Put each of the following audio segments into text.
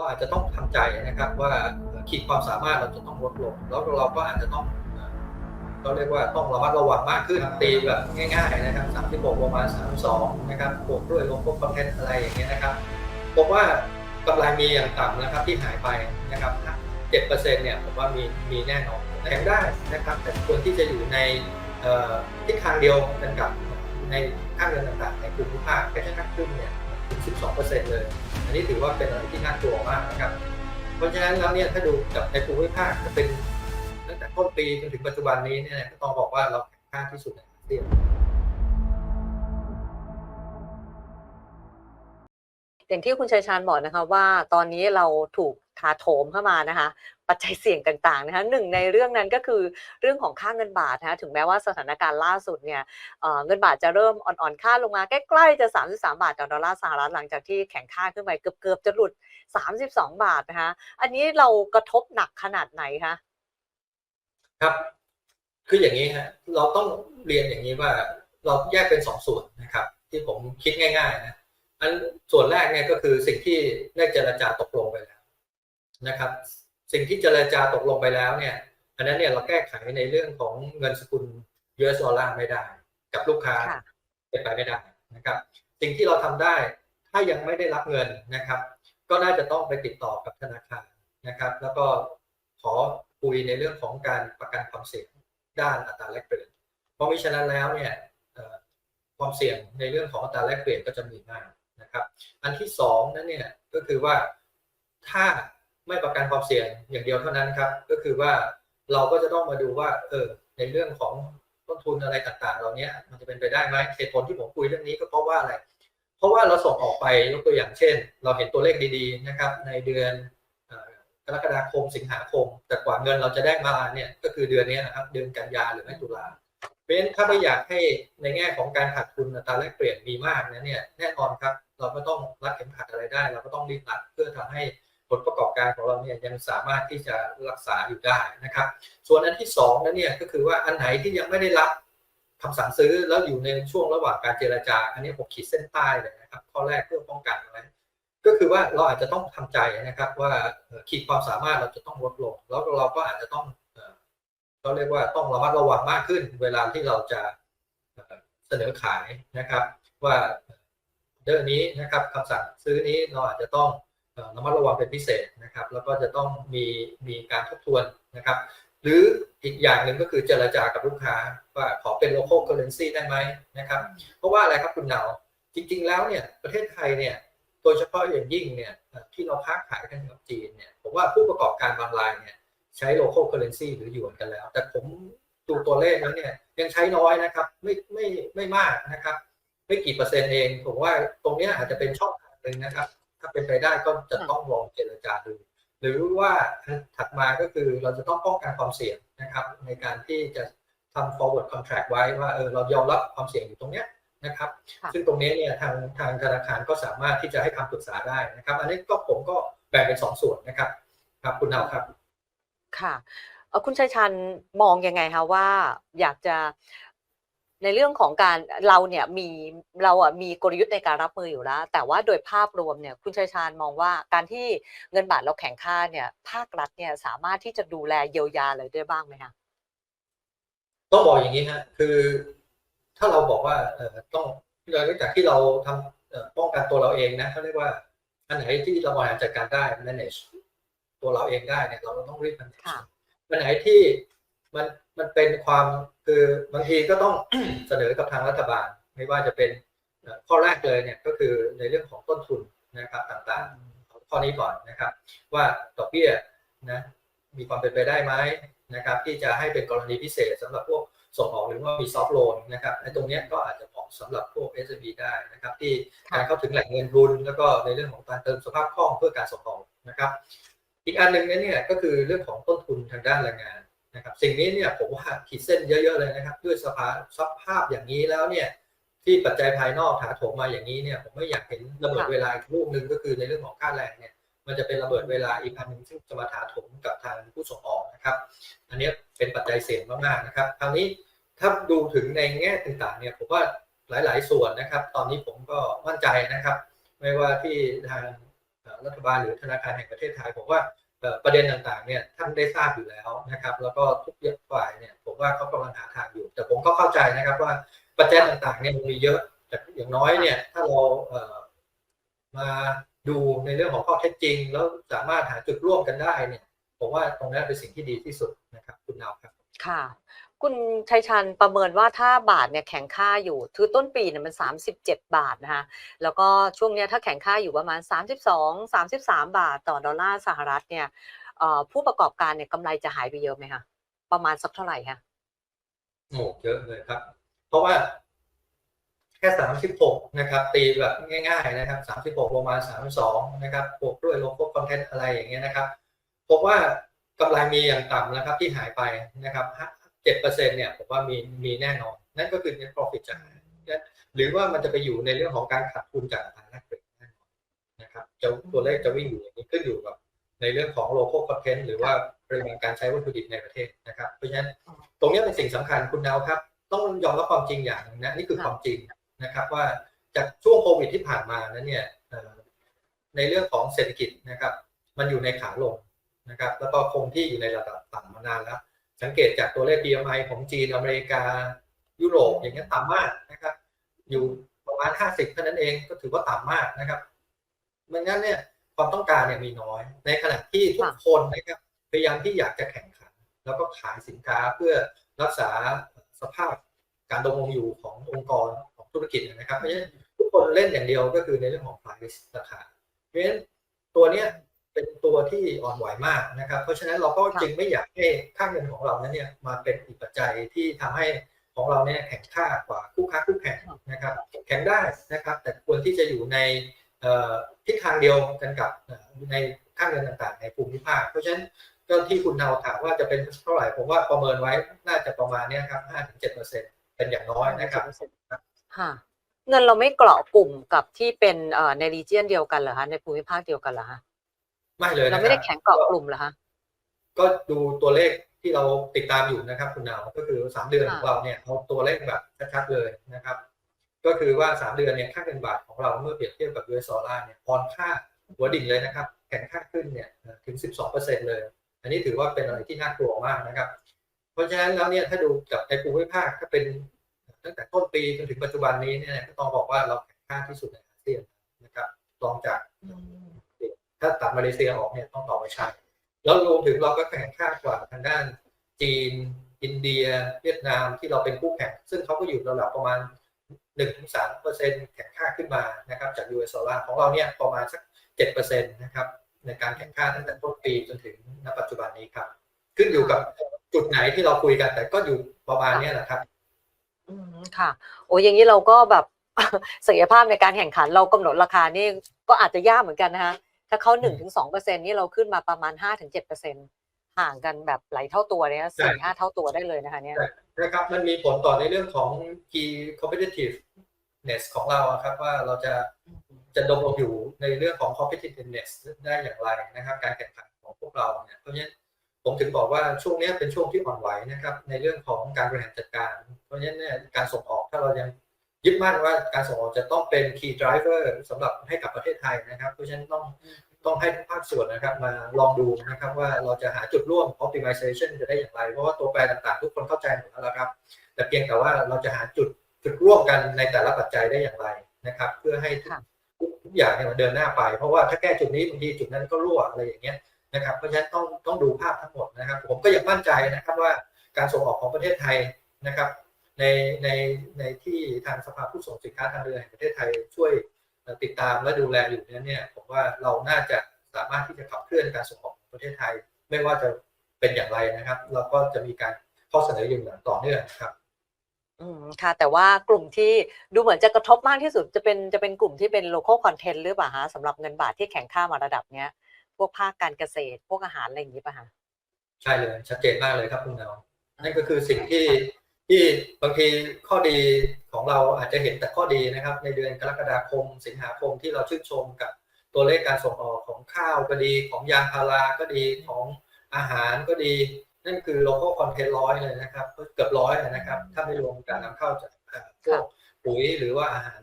เราอาจจะต้องทำใจนะครับว่าขีดความสามารถเราจะต้องลดลงแล้วเราก็อาจจะต้องเอ่อเราเรียกว่าต้องระมัดระวังมากขึ้นตีแบบง่ายๆนะครับ36ประมาณ32นะครับบวกด้วยลงพวกคอนเทนต์อะไรอย่างเงี้ยนะครับผมว่ากำไรมีอย่างต่ำนะครับที่หายไปนะครับ7%เนี่ยผมว่ามีมีแน่นอนแข่งได้นะครับ แต่ควรที่จะอยู่ในทิศทางเดียวกันกับในค่าเงินต่างๆ ในภูมิภาคแค่ชักขึ้นเนี่ย 12%เลย อันนี้ถือว่าเป็นอะไรที่น่ากลัวมากนะครับ เพราะฉะนั้นแล้วเนี่ยถ้าดูจากในภูมิภาคจะเป็นตั้งแต่ต้นปีจนถึงปัจจุบันนี้เนี่ยก็ต้องบอกว่าเราแข็งค่าที่สุดในอาเซียนอย่างที่คุณชัยชาญบอกนะคะว่าตอนนี้เราถูก ถาโถมเข้ามานะคะ ปัจจัยเสี่ยงต่างๆนะคะหนึ่งในเรื่องนั้นก็คือเรื่องของค่าเงินบาทนะคะถึงแม้ว่าสถานการณ์ล่าสุดเนี่ยเเงินบาทจะเริ่มอ่อนๆค่าลงมาใกล้ๆจะ 33 บาทต่อดอลลาร์สหรัฐหลังจากที่แข็งค่าขึ้นไปเกือบๆจะหลุด 32 บาทนะคะอันนี้เรากระทบหนักขนาดไหนคะครับคืออย่างนี้ฮะเราต้องเรียนอย่างนี้ว่าเราแยกเป็นสองส่วนนะครับ ที่ผมคิดง่าย ๆ นะอันส่วนแรกเนี่ยก็คือสิ่งที่ได้เจรจาตกลงไปแล้ว นะครับ สิ่งที่เจรจาตกลงไปแล้วเนี่ย อันนั้นเนี่ยเราแก้ไขในเรื่องของเงินสกุล US ดอลลาร์ไม่ได้ กับลูกค้าค่ะเป็นไปไม่ได้นะครับ สิ่งที่เราทำได้ถ้ายังไม่ได้รับเงินนะครับ ก็น่าจะต้องไปติดต่อกับธนาคารนะครับ แล้วก็ขอคุยในเรื่องของการประกันความเสี่ยงด้านอัตราแลกเปลี่ยนเพราะมิฉะนั้นแล้วเนี่ยเอ่อความเสี่ยงในเรื่องของอัตราแลกเปลี่ยนก็จะมีมากนะครับ อันที่สองนั้นเนี่ยก็คือว่าถ้า ไม่ประกันความเสี่ยงอย่างเดียวเท่านั้นครับ ก็คือว่าเราก็จะต้องมาดูว่าเออในเรื่องของต้นทุนอะไรต่างๆ เหล่านี้มันจะเป็นไปได้ไหมเหตุผลที่ผมคุยเรื่องนี้ก็เพราะว่าอะไร เพราะว่าเราส่งออกไปยกตัวอย่างเช่น เราเห็นตัวเลขดีๆนะครับในเดือนกรกฎาคมสิงหาคม แต่กว่าเงินเราจะได้มาเนี่ยก็คือเดือนนี้นะครับเดือนกันยาหรือไม่ตุลาเพราะฉะนั้นถ้าไม่อยากให้ในแง่ของการขาดทุนอัตราแลกเปลี่ยนมีมากนะเนี่ยแน่นอนครับ เราก็ต้องรัดเข็มขัดอะไรได้ เราก็ต้องรีบรัดเพื่อทำให้ ผลประกอบการของเราเนี่ยยังสามารถที่จะรักษาอยู่ได้นะครับ ส่วนอันที่สองนั้นเนี่ยก็คือว่าอันไหนที่ยังไม่ได้รับคำสั่งซื้อแล้วอยู่ในช่วงระหว่างการเจรจา อันนี้ผมขีดเส้นใต้เลยนะครับข้อแรกเพื่อป้องกันไว้ก็คือว่าเราอาจจะต้องทำใจนะครับว่าขีดความสามารถเราจะต้องลดลง แล้วเราก็อาจจะต้องเขาเรียกว่าต้องระมัดระวังมากขึ้น เวลาที่เราจะเสนอขายนะครับ ว่าเดือนนี้นะครับคำสั่งซื้อนี้เราอาจจะต้อง ระมัดระวังเป็นพิเศษนะครับ แล้วก็จะต้องมีมีการทบทวนนะครับ หรืออีกอย่างหนึ่งก็คือเจรจากับลูกค้าว่าขอเป็น local currency ได้ไหมนะครับ เพราะว่าอะไรครับคุณเหนาจริง ๆ แล้วเนี่ยประเทศไทยเนี่ยโดยเฉพาะอย่างยิ่งเนี่ยที่เราค้าขายกันกับจีนเนี่ยผมว่าผู้ประกอบการบางรายเนี่ยใช้ local currency หรือหยวนกันแล้ว แต่ผมดูตัวเลขแล้วเนี่ยยังใช้น้อยนะครับ ไม่ไม่ไม่มากนะครับ ไม่กี่เปอร์เซ็นต์เอง ผมว่าตรงนี้อาจจะเป็นช่องทางหนึ่งนะครับ ถ้าเป็นไปได้ก็จะต้องลองเจรจาดูหรือว่าถัดมาก็คือเราจะต้องป้องกันความเสี่ยงนะครับ ในการที่จะทำ forward contract ไว้ว่าเออเรายอมรับความเสี่ยงอยู่ตรงเนี้ยนะครับค่ะซึ่งตรงนี้เนี่ยทางทางธนาคารก็สามารถที่จะให้คำปรึกษาได้นะครับ อันนี้ก็ผมก็แบ่งเป็นสองส่วนนะครับ ครับคุณเอาครับ ค่ะเอ่อคุณชัยชันมองยังไงคะว่าอยากจะ ในเรื่องของการเราเนี่ยมีเราอะมีกลยุทธ์ในการรับมืออยู่แล้ว แต่ว่าโดยภาพรวมเนี่ยคุณชัยชาญมองว่าการที่เงินบาทเราแข็งค่าเนี่ยภาครัฐเนี่ยสามารถที่จะดูแลเยียวยาอะไรได้บ้างไหมคะต้องบอกอย่างนี้ฮะคือถ้าเราบอกว่าเออต้องเราจากที่เราทำเอ่อป้องกันตัวเราเองนะเขาเรียกว่าอันไหนที่เราบริหารจัดการได้ manage ตัวเราเองได้เนี่ยเราก็ต้องรีบ manage ค่ะอันไหนที่ มันมันเป็นความคือบางทีก็ต้องเสนอกับทางรัฐบาล ไม่ว่าจะเป็นข้อแรกเลยเนี่ยก็คือในเรื่องของต้นทุนนะครับต่างๆข้อนี้ก่อนนะครับ ว่าดอกเบี้ยนะมีความเป็นไปได้ไหมนะครับ ที่จะให้เป็นกรณีพิเศษสำหรับพวกส่งออกหรือว่ามีซอฟท์โลนนะครับไอ้ตรงนี้ก็อาจจะเหมาะสำหรับพวก SME ได้นะครับ ที่การเข้าถึงแหล่งเงินทุนแล้วก็ในเรื่องของการเติมสภาพคล่องเพื่อการส่งออกนะครับ อีกอันหนึ่งเนี่ยก็คือเรื่องของต้นทุนทางด้านแรงงาน นะครับสิ่งนี้เนี่ยผมว่าขีดเส้นเยอะๆเลยนะครับ ด้วยสภาสภาพอย่างนี้แล้วเนี่ยที่ปัจจัยภายนอกถาโถมมาอย่างนี้เนี่ยผมไม่อยากเห็นระเบิดเวลาอีกลูกหนึ่งก็คือในเรื่องของค่าแรงเนี่ยมันจะเป็นระเบิดเวลาอีกอันหนึ่งซึ่งจะมาถาโถมกับทางผู้ส่งออกนะครับ อันนี้เป็นปัจจัยเสี่ยงมากๆนะครับคราวนี้ถ้าดูถึงในแง่ต่างๆเนี่ยผมว่าหลาย ๆ ส่วนนะครับ ตอนนี้ผมก็มั่นใจนะครับ ไม่ว่าที่ทางรัฐบาลหรือธนาคารแห่งประเทศไทยผมว่า ประเด็นต่างๆเนี่ยท่านได้ทราบอยู่แล้วนะครับ แล้วก็ทุกฝ่ายเนี่ยผมว่าเขากำลังหาทางอยู่ แต่ผมก็เข้าใจนะครับว่าปัจจัยต่างๆเนี่ยมันมีเยอะแต่อย่างน้อยเนี่ยถ้าเราเอ่อมาดูในเรื่องของข้อเท็จจริง แล้วสามารถหาจุดร่วมกันได้เนี่ยผมว่าตรงนั้นเป็นสิ่งที่ดีที่สุดนะครับ คุณนาวครับ ค่ะ คุณชัยชันประเมินว่าถ้าบาทเนี่ยแข็งค่าอยู่คือต้นปีเนี่ยมัน 37 บาทนะคะแล้วก็ช่วงเนี้ยถ้าแข็งค่าอยู่ประมาณ 32 33 บาทต่อดอลลาร์สหรัฐเนี่ยผู้ประกอบการเนี่ยกำไรจะหายไปเยอะไหมคะประมาณสักเท่าไหร่คะโอ้เยอะเลยครับ เพราะว่าแค่สามสิบหกนะครับ ตีแบบง่าย ๆ นะครับสามสิบหกประมาณสามสองนะครับบวกด้วยลโก้คอนเทนต์อะไรอย่างเงี้ยนะครับผมว่า กำไรมีอย่างต่ำนะครับที่หายไปนะครับเจ็ดเปอร์เซ็นเนี่ยผมว่ามีมีแน่นอน นั่นก็คือ net profit จะหายหรือว่ามันจะไปอยู่ในเรื่องของการขาดทุนจากอัตราแลกเปลี่ยนแน่นอนนะครับจะตัวเลขจะวิ่งอยู่อย่างนี้ขึ้นอยู่กับในเรื่องของโลโก้คอนเทนต์หรือว่าปริมาณการใช้วัตถุดิบในประเทศนะครับ เพราะฉะนั้นตรงนี้เป็นสิ่งสำคัญคุณดาวครับ ต้องยอมรับความจริงอย่างหนึงนะนี่คือความจริงนะครับว่าจากช่วงโควิดที่ผ่านมานั้นเนี่ยในเรื่องของเศรษฐกิจนะครับ มันอยู่ในขาลง นะครับแล้วก็คงที่อยู่ในระดับต่ำมานานแล้ว สังเกตจากตัวเลข PMI ของจีนอเมริกายุโรปอย่างเงี้ยต่ำมากนะครับ อยู่ประมาณ 50เท่านั้นเองก็ถือว่าต่ำมากนะครับไม่งั้นเนี่ยความต้องการเนี่ยมีน้อย ในขณะที่ทุกคนนะครับพยายามที่อยากจะแข่งขัน แล้วก็ขายสินค้าเพื่อรักษาสภาพการดำรงอยู่ขององค์กรของธุรกิจนะครับเพราะฉะนั้นทุกคนเล่นอย่างเดียวก็คือในเรื่องของ price ราคาเพราะฉะนั้นตัวเนี้ย เป็นตัวที่อ่อนไหวมากนะครับ เพราะฉะนั้นเราก็จึงไม่อยากให้ค่าเงินของเรานั้นเนี่ยมาเป็นอีกปัจจัยที่ทำให้ของเราเนี่ยแข่งค่ากว่าคู่ค้าคู่แข่งนะครับ แข่งได้นะครับ แต่ควรที่จะอยู่ในเอ่อทิศทางเดียวกันกับเอ่อในค่าเงินต่างๆ ในภูมิภาค เพราะฉะนั้นก็ที่คุณนาวถามว่าจะเป็นเท่าไหร่ผมว่าประเมินไว้น่าจะประมาณเนี้ยครับ5-7%เป็นอย่างน้อยนะครับค่ะเงินเราไม่เกราะกลุ่มกับที่เป็นเอ่อในรีเจียนเดียวกันเหรอคะในภูมิภาคเดียวกันเหรอคะ ไม่เลยเรานะคไม่รัได้บแข็งเกราะกลุ่มเหรอคะก็ดูตัวเลขที่เราติดตามอยู่นะครับ คุณนาวก็คือ3เดือนค่ะของเราเนี่ยเอาตัวเลขแบบชัดๆเลยนะครับ ก็คือว่า3เดือนเนี่ยค่าเงินบาทของเราเมื่อเปรียบเทียบกับ US ดอลลาร์เนี่ยอ่อนค่าหัวดิ่งเลยนะครับ แข็งค่าขึ้นเนี่ยถึง 12%เลย อันนี้ถือว่าเป็นอะไรที่น่ากลัวมากนะครับ เพราะฉะนั้นแล้วเนี่ยถ้าดูกับในภูมิภาคถ้าเป็นตั้งแต่ต้นปีจนถึงปัจจุบันนี้เนี่ยก็ต้องบอกว่าเราแข็งค่าที่สุดในอาเซียนนะครับรองจาก ถ้าตัดมาเลเซียออกเนี่ยต้องตอบว่าใช่แล้วรวมถึงเราก็แข่งข้ากว่าทางด้านจีน อินเดีย เวียดนามที่เราเป็นคู่แข่ง ซึ่งเขาก็อยู่ระดับประมาณ 1-3เปอร์เซ็นต์แข่งข้าขึ้นมานะครับจาก US ดอลลาร์ของเราเนี่ยประมาณสัก7เปอร์เซ็นต์นะครับในการแข่งข้าตั้งแต่ต้นปีจนถึงณปัจจุบันนี้ครับ ขึ้นอยู่กับจุดไหนที่เราคุยกันแต่ก็อยู่ประมาณนี้แหละครับอืมค่ะ โอ้ยอย่างนี้เราก็แบบศักยภาพในการแข่งขันเรากำหนดราคานี่ก็อาจจะยากเหมือนกันนะคะ ถ้าเขาหนึ่งถึงสองเปอร์เซ็นนี่เราขึ้นมาประมาณห้าถึงเจ็ดเปอร์เซ็นห่างกันแบบหลายเท่าตัวเนี่ยสี่ห้าเท่าตัวได้เลยนะคะเนี่ยนะครับมันมีผลต่อในเรื่องของ key competitiveness ของเราอะครับว่าเราจะจะดำรงอยู่ในเรื่องของ competitiveness ได้อย่างไรนะครับ การแข่งขันของพวกเราเนี่ยเพราะฉะนั้นผมถึงบอกว่าช่วงเนี้ยเป็นช่วงที่อ่อนไหวนะครับ ในเรื่องของการบริหารจัดการ เพราะฉะนั้นเนี่ยการส่งออกถ้าเรายังยึดมั่นว่าการส่งออกจะต้องเป็น key driver สำหรับให้กับประเทศไทยนะครับ เพราะฉะนั้นต้อง ต้องให้ทุกภาคส่วนนะครับมาลองดูนะครับว่าเราจะหาจุดร่วม optimization จะได้อย่างไร เพราะว่าตัวแปรต่างๆ ทุกคนเข้าใจหมดแล้วครับ แต่เพียงแต่ว่าเราจะหาจุดจุดร่วมกันในแต่ละปัจจัยได้อย่างไรนะครับ เพื่อให้ทุกค่ะทุกทุกอย่างเนี่ยมันเดินหน้าไป เพราะว่าถ้าแก้จุดนี้บางทีจุดนั้นก็รั่วอะไรอย่างเงี้ยนะครับเพราะฉะนั้นต้องต้องดูภาพทั้งหมดนะครับ ผมก็ยังมั่นใจนะครับว่าการส่งออกของประเทศไทยนะครับ ในในในที่ทางสภาผู้ส่งสินค้าทางเรือแห่งประเทศไทยช่วย ติดตามและดูแลอยู่นั้นเนี่ยผมว่าเราน่าจะสามารถที่จะขับเคลื่อนการส่งออกของประเทศไทย ไม่ว่าจะเป็นอย่างไรนะครับ เราก็จะมีการข้อเสนออยู่อย่างต่อเนื่องครับอืมค่ะแต่ว่ากลุ่มที่ดูเหมือนจะกระทบมากที่สุดจะเป็นจะเป็นกลุ่มที่เป็น local content หรือเปล่าฮะสำหรับเงินบาทที่แข็งค่ามาระดับเนี้ย พวกภาคการเกษตร พวกอาหารอะไรอย่างนี้ป่ะฮะใช่เลยชัดเจนมากเลยครับคุณเนานั่นก็คือสิ่งที่ ที่บางทีข้อดีของเราอาจจะเห็นแต่ข้อดีนะครับ ในเดือนกรกฎาคม สิงหาคมที่เราชื่นชมกับตัวเลขการส่งออกของข้าวก็ดีของยางพาราก็ดีของอาหารก็ดี นั่นคือ local content ร้อยเลยนะครับเกือบร้อยนะครับ ถ้าไม่รวมการนำเข้าจากเอ่อพวกปุ๋ยหรือว่าอาหาร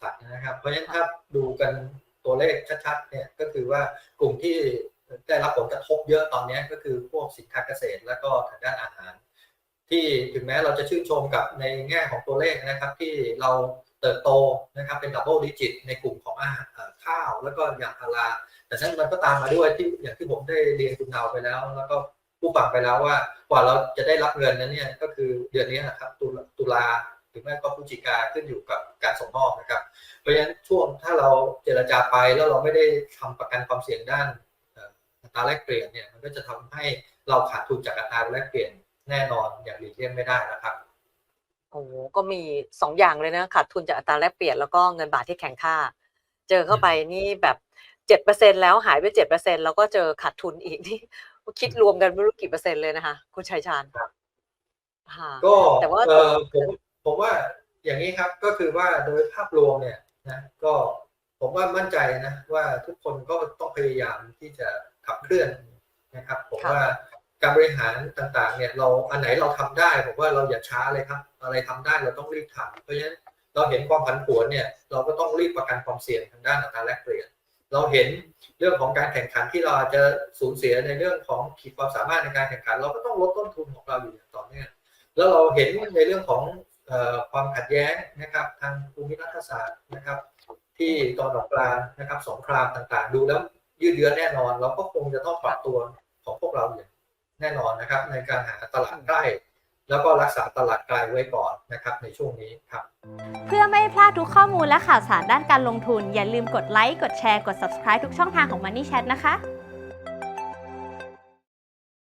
สัตว์นะครับ เพราะฉะนั้นถ้าดูกันตัวเลขชัดๆเนี่ยก็คือว่ากลุ่มที่ได้รับผลกระทบเยอะตอนนี้ก็คือพวกสินค้าเกษตร แล้วก็ทางด้านอาหาร ที่ถึงแม้เราจะชื่นชมกับในแง่ของตัวเลขนะครับที่เราเติบโตนะครับเป็นดับเบิลดิจิตในกลุ่มของอาหารข้าว แล้วก็อย่างพาราแต่นั้นมันก็ตามมาด้วยที่อย่างที่ผมได้เรียนคุณเนาไปแล้ว แล้วก็ผู้ฟังไปแล้วว่ากว่าเราจะได้รับเงินนั้นเนี่ยก็คือเดือนนี้นะครับตุลาหรือไม่ก็พฤศจิกาขึ้นอยู่กับการส่งมอบนะครับ เพราะฉะนั้นช่วงถ้าเราเจรจาไปแล้วเราไม่ได้ทำประกันความเสี่ยงด้านอัตราแลกเปลี่ยนเนี่ยมันก็จะทำให้เราขาดทุนจากอัตราแลกเปลี่ยน แน่นอนอย่างหลีกเลี่ยงไม่ได้นะครับโอ้โหก็มีสองอย่างเลยนะขาดทุนจากอัตราแลกเปลี่ยนแล้วก็เงินบาทที่แข็งค่า เจอเข้าไปนี่แบบเจ็ดเปอร์เซ็นแล้วหายไปเจ็ดเปอร์เซ็นแล้วก็เจอขาดทุนอีกนี่คิดรวมกันไม่รู้กี่เปอร์เซ็นต์เลยนะคะ คุณชัยชาญครับค่ะก็แต่ว่าเออผมผมว่าอย่างนี้ครับก็คือว่าโดยภาพรวมเนี่ยนะก็ผมว่ามั่นใจนะว่าทุกคนก็ต้องพยายามที่จะขับเคลื่อนนะครับ ผมค่ะว่า การบริหารต่างๆเนี่ยเราอันไหนเราทำได้ผมว่าเราอย่าช้าเลยครับ อะไรทำได้เราต้องรีบทำเพราะฉะนั้นเราเห็นความผันผวนเนี่ยเราก็ต้องรีบประกันความเสี่ยงทางด้านอัตราแลกเปลี่ยน เราเห็นเรื่องของการแข่งขันที่เราอาจจะสูญเสียในเรื่องของขีดความสามารถในการแข่งขัน เราก็ต้องลดต้นทุนของเราอยู่อย่างต่อเนื่องแล้วเราเห็นในเรื่องของออความขัดแย้งนะครับทางภูมิรัฐศาสตร์นะครับ ที่ตอนออกกลางนะครับสงครามต่างๆ ดูแล้วยืดเยื้อแน่นอน เราก็คงจะต้องปรับตัวของพวกเราอย่าง แน่นอนนะครับในการหาตลาดใกล้แล้วก็รักษาตลาดไกลไว้ก่อนนะครับในช่วงนี้ครับ เพื่อไม่พลาดทุกข้อมูลและข่าวสารด้านการลงทุน อย่าลืมกดไลค์ กดแชร์ กด subscribe ทุกช่องทางของ Money Chat นะคะ